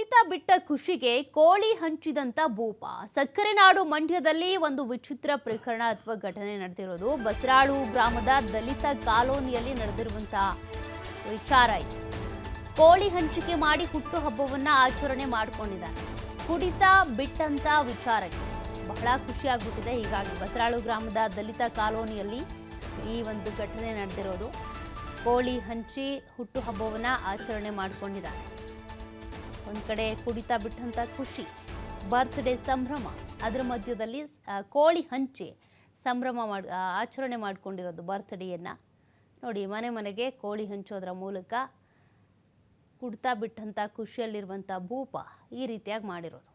ಕುಡಿತ ಬಿಟ್ಟ ಖುಷಿಗೆ ಕೋಳಿ ಹಂಚಿದಂತ ಭೂಪ. ಸಕ್ಕರೆ ನಾಡು ಮಂಡ್ಯದಲ್ಲಿ ಒಂದು ವಿಚಿತ್ರ ಪ್ರಕರಣ ಅಥವಾ ಘಟನೆ ನಡೆದಿರೋದು ಬಸರಾಳು ಗ್ರಾಮದ ದಲಿತ ಕಾಲೋನಿಯಲ್ಲಿ ನಡೆದಿರುವಂತ ವಿಚಾರ ಇದು. ಕೋಳಿ ಹಂಚಿಕೆ ಮಾಡಿ ಹುಟ್ಟು ಹಬ್ಬವನ್ನ ಆಚರಣೆ ಮಾಡ್ಕೊಂಡಿದ್ದಾರೆ. ಕುಡಿತ ಬಿಟ್ಟಂತ ವಿಚಾರಕ್ಕೆ ಬಹಳ ಖುಷಿಯಾಗ್ಬಿಟ್ಟಿದೆ ಹೀಗಾಗಿ ಬಸರಾಳು ಗ್ರಾಮದ ದಲಿತ ಕಾಲೋನಿಯಲ್ಲಿ ಈ ಒಂದು ಘಟನೆ ನಡೆದಿರೋದು. ಕೋಳಿ ಹಂಚಿ ಹುಟ್ಟುಹಬ್ಬವನ್ನು ಆಚರಣೆ ಮಾಡ್ಕೊಂಡಿದ್ದಾರೆ. ಒಂದು ಕಡೆ ಕುಡಿತಾ ಬಿಟ್ಟಂಥ ಖುಷಿ. ಬರ್ತ್ಡೇ ಸಂಭ್ರಮ. ಅದರ ಮಧ್ಯದಲ್ಲಿ ಕೋಳಿ ಹಂಚಿ ಸಂಭ್ರಮ ಮಾಡಿ ಆಚರಣೆ ಮಾಡ್ಕೊಂಡಿರೋದು ಬರ್ತ್ಡೇಯನ್ನು ನೋಡಿ, ಮನೆ ಮನೆಗೆ ಕೋಳಿ ಹಂಚೋದ್ರ ಮೂಲಕ ಕುಡ್ತಾ ಬಿಟ್ಟಂಥ ಖುಷಿಯಲ್ಲಿರುವಂಥ ಭೂಪ ಈ ರೀತಿಯಾಗಿ ಮಾಡಿರೋದು.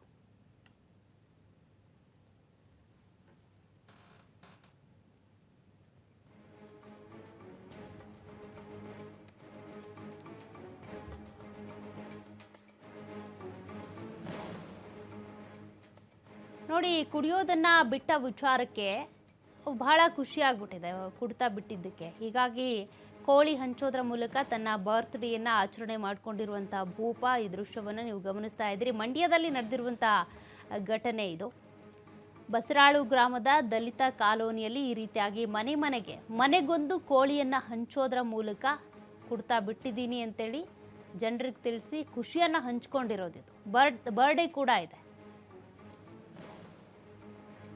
ನೋಡಿ, ಕುಡಿಯೋದನ್ನ ಬಿಟ್ಟ ವಿಚಾರಕ್ಕೆ ಬಹಳ ಖುಷಿ ಆಗ್ಬಿಟ್ಟಿದೆ ಕುಡ್ತಾ ಬಿಟ್ಟಿದ್ದಕ್ಕೆ. ಹೀಗಾಗಿ ಕೋಳಿ ಹಂಚೋದ್ರ ಮೂಲಕ ತನ್ನ ಬರ್ತ್ಡೇಯನ್ನು ಆಚರಣೆ ಮಾಡ್ಕೊಂಡಿರುವಂಥ ಭೂಪ ಈ ದೃಶ್ಯವನ್ನು ನೀವು ಗಮನಿಸ್ತಾ ಇದ್ದೀರಿ. ಮಂಡ್ಯದಲ್ಲಿ ನಡೆದಿರುವಂಥ ಘಟನೆ ಇದು. ಬಸರಾಳು ಗ್ರಾಮದ ದಲಿತ ಕಾಲೋನಿಯಲ್ಲಿ ಈ ರೀತಿಯಾಗಿ ಮನೆ ಮನೆಗೆ, ಮನೆಗೊಂದು ಕೋಳಿಯನ್ನು ಹಂಚೋದ್ರ ಮೂಲಕ ಕುಡ್ತಾ ಬಿಟ್ಟಿದ್ದೀನಿ ಅಂತೇಳಿ ಜನರಿಗೆ ತಿಳಿಸಿ ಖುಷಿಯನ್ನು ಹಂಚ್ಕೊಂಡಿರೋದಿದು. ಬರ್ಡ್, ಬರ್ಡೇ ಕೂಡ ಇದೆ.